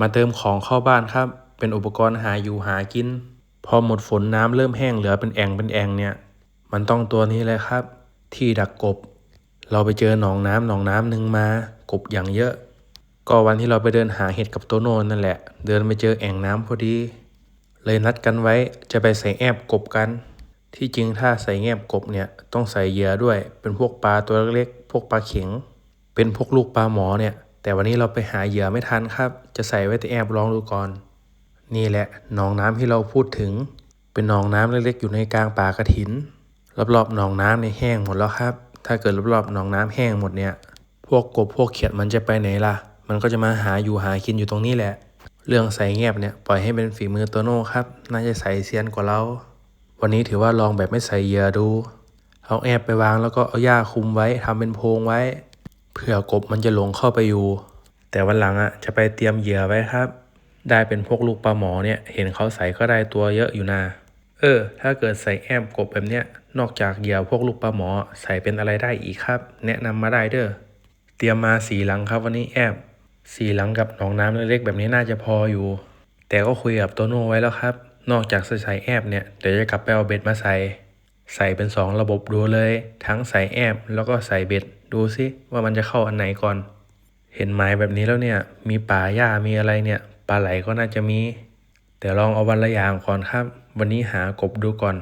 มาเติมของเข้าบ้านครับ เป็นอุปกรณ์หาอยู่หากิน พอหมดฝนน้ำเริ่มแห้งเหลือเป็นแอ่งเป็นแอ่งเนี่ย มันต้องตัวนี้เลยครับ ที่ดักกบ เราไปเจอหนองน้ำหนองน้ำหนึ่งมากบอย่างเยอะ ก็วันที่เราไปเดินหาเห็ดกับโตโน่นั่นแหละ เดินไปเจอแอ่งน้ำพอดี เลยนัดกันไว้จะไปใส่แอบกบกัน ที่จริงถ้าใส่แอบกบเนี่ยต้องใส่เหยื่อด้วย เป็นพวกปลาตัวเล็กๆพวกปลาเข็ง เป็นพวกลูกปลาหมอเนี่ย แต่วันนี้เราไปหาเหยื่อไม่ทันครับ จะใส่ไว้แต่แอบลองดูก่อน นี่แหละหนองน้ำที่เราพูดถึง เป็นหนองน้ำเล็กๆ อยู่ในกลางป่ากระถิน รอบๆหนองน้ำในแห้งหมดแล้วครับ ถ้าเกิดรอบๆหนองน้ำแห้งหมดเนี่ย พวกกบพวกเขียดมันจะไปไหนล่ะ มันก็จะมาหาอยู่หากินอยู่ตรงนี้แหละ เรื่องใส่แงบเนี่ยปล่อยให้เป็นฝีมือโตโน่ครับ น่าจะใส่เซียนกว่าเรา วันนี้ถือว่าลองแบบไม่ใส่เหยื่อดู เอาแอบไปวางแล้วก็เอาหญ้าคลุมไว้ทำเป็นโพรงไว้ เผื่อกบมันจะหลงเข้าไปอยู่ แต่วันหลังอะจะไปเตรียมเหยื่อไว้ครับ ได้เป็นพวกลูกปลาหมอเนี่ยเห็นเขาใส่ก็ได้ตัวเยอะอยู่นะเออ ถ้าเกิดใส่แอมกบแบบเนี้ยนอกจากเหยื่อพวกลูกปลาหมอใส่เป็นอะไรได้อีกครับ แนะนำมาได้เด้อเตรียมมาสีหลังครับวันนี้แอบสีหลังกับหนองน้ำเล็กๆแบบนี้น่าจะพออยู่ แต่ก็คุยกับโตโน่ไว้แล้วครับ นอกจากใส่แอบเนี่ยเดี๋ยวจะกลับไปเอาเบ็ดมาใส่ ใส่เป็น 2 ระบบดูเลย ทั้งใส่แอบแล้วก็ใส่เบ็ด ดูซิว่ามันจะเข้าอันไหนก่อน เห็นไม้แบบนี้แล้วเนี่ย มีป่าหญ้ามีอะไรเนี่ยปลาไหลก็น่าจะมี แต่ลองเอาวันละอย่างก่อนครับ วันนี้หากบดูก่อน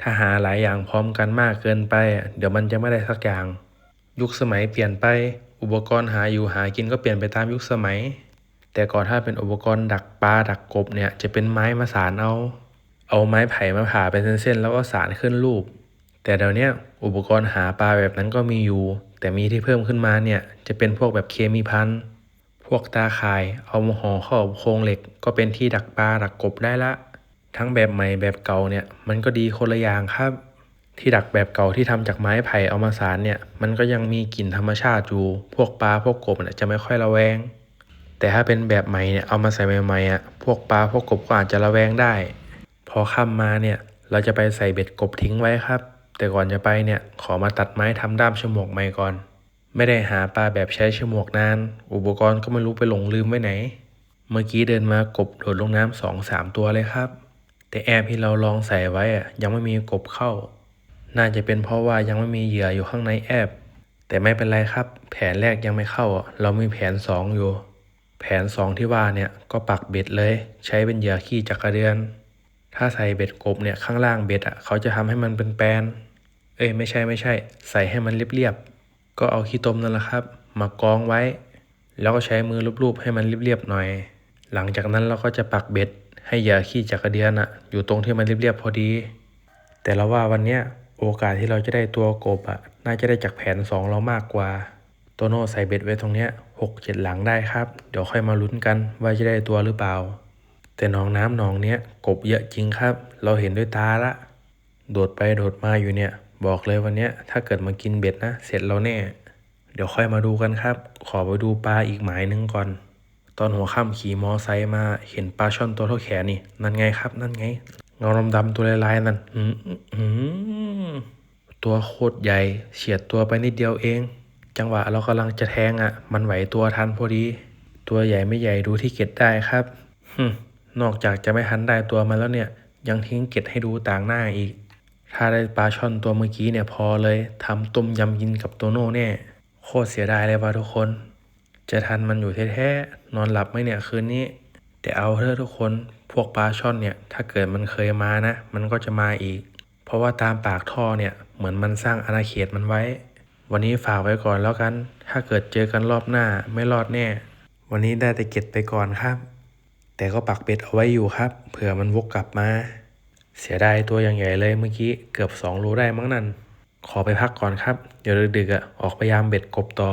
ถ้าหาหลายอย่างพร้อมกันมากเกินไปอะเดี๋ยวมันจะไม่ได้สักอย่าง ยุคสมัยเปลี่ยนไป อุปกรณ์หาอยู่หากินก็เปลี่ยนไปตามยุคสมัย แต่ก่อนถ้าเป็นอุปกรณ์ดักปลาดักกบเนี่ยจะเป็นไม้มาสานเอา เอาไม้ไผ่มาผ่าเป็นเส้นๆแล้วก็สานขึ้นรูป แต่เดี๋ยวนี้อุปกรณ์หาปลาแบบนั้นก็มีอยู่ แต่มีที่เพิ่มขึ้นมาเนี่ยจะเป็นพวกแบบเคมีพันพวกตาข่ายเอามาห่อข้ากับโครงเหล็ก ก็เป็นที่ดักปลาดักกบได้ละ ทั้งแบบใหม่แบบเก่าเนี่ยมันก็ดีคนละอย่างครับ ที่ดักแบบเก่าที่ทำจากไม้ไผ่เอามาสานเนี่ยมันก็ยังมีกลิ่นธรรมชาติอยู่พวกปลาพวกกบเนี่ยจะไม่ค่อยระแวง แต่ถ้าเป็นแบบใหม่เนี่ยเอามาใส่ใหม่ๆอะพวกปลาพวกกบก็อาจจะระแวงได้ พอค่ำมาเนี่ยเราจะไปใส่เบ็ดกบทิ้งไว้ครับ แต่ก่อนจะไปเนี่ยขอมาตัดไม้ทำด้ามฉมวกใหม่ก่อน ไม่ได้หาปลาแบบใช้ฉมวกนาน อุปกรณ์ก็ไม่รู้ไปหลงลืมไว้ไหน เมื่อกี้เดินมากบโดดลงน้ำสองสามตัวเลยครับ แต่แอบที่เราลองใส่ไว้อะยังไม่มีกบเข้า น่าจะเป็นเพราะว่ายังไม่มีเหยื่ออยู่ข้างในแอบแต่ไม่เป็นไรครับ แผนแรกยังไม่เข้า เรามีแผนสองอยู่ แผนสองที่ว่าเนี่ยก็ปักเบ็ดเลย ใช้เป็นเหยื่อขี้จักระเดือน ถ้าใส่เบ็ดกบเนี่ยข้างล่างเบ็ดอะเขาจะทำให้มันเป็นแปนเอ้ยไม่ใช่ไม่ใช่ ใส่ให้มันเรียบๆก็เอาขี้ตมนั่นแหละครับ มากองไว้ แล้วก็ใช้มือลูบๆให้มันเรียบๆหน่อย หลังจากนั้นเราก็จะปักเบ็ด ให้เหยื่อขี้จักระเดือนอะ อยู่ตรงที่มันเรียบๆพอดี แต่เราว่าวันเนี้ยโอกาสที่เราจะได้ตัวกบอะน่าจะได้จากแผนสองเรามากกว่าโตโน่ใส่เบ็ดไว้ตรงเนี้ยหกเจ็ดหลังได้ครับ เดี๋ยวค่อยมาลุ้นกันว่าจะได้ตัวหรือเปล่า แต่หนองน้ำหนองเนี้ยกบเยอะจริงครับ เราเห็นด้วยตาละ โดดไปโดดมาอยู่เนี่ย บอกเลยวันเนี้ยถ้าเกิดมากินเบ็ดนะ เสร็จเราแน่ เดี๋ยวค่อยมาดูกันครับ ขอไปดูปลาอีกหมายหนึงก่อน ตอนหัวค่ำขี่มอไซค์มาเห็นปลาช่อนตัวเท่าแขนนี่ นั่นไงครับ นั่นไงเงาดำๆตัวลายๆนั่นอืมอืมตัวโคตรใหญ่เฉียดตัวไปนิดเดียวเอง จังหวะเรากำลังจะแทงอะ มันไหวตัวทันพอดี ตัวใหญ่ไม่ใหญ่ดูที่เก็ดได้ครับฮึ นอกจากจะไม่ทันได้ตัวมันแล้วเนี่ย ยังทิ้งเก็ดให้ดูต่างหน้าอีก ถ้าได้ปลาช่อนตัวเมื่อกี้เนี่ยพอเลยทำต้มยำกินกับโตโน่แน่โคตรเสียดายเลยว่ะทุกคน จะทันมันอยู่แท้ๆนอนหลับไหมเนี่ยคืนนี้ แต่เอาเถอะทุกคนพวกปลาช่อนเนี่ย ถ้าเกิดมันเคยมานะ มันก็จะมาอีก เพราะว่าตามปากท่อเนี่ยเหมือนมันสร้างอาณาเขตมันไว้ วันนี้ฝากไว้ก่อนแล้วกัน ถ้าเกิดเจอกันรอบหน้าไม่รอดแน่ วันนี้ได้แต่เก็บไปก่อนครับ แต่ก็ปักเบ็ดเอาไว้อยู่ครับ เผื่อมันวกกลับมา เสียดายตัวอย่างใหญ่เลยเมื่อกี้เกือบ2โลได้มั้งนั่น ขอไปพักก่อนครับ เดี๋ยวดึกๆอะออกพยายามเบ็ดกบต่อ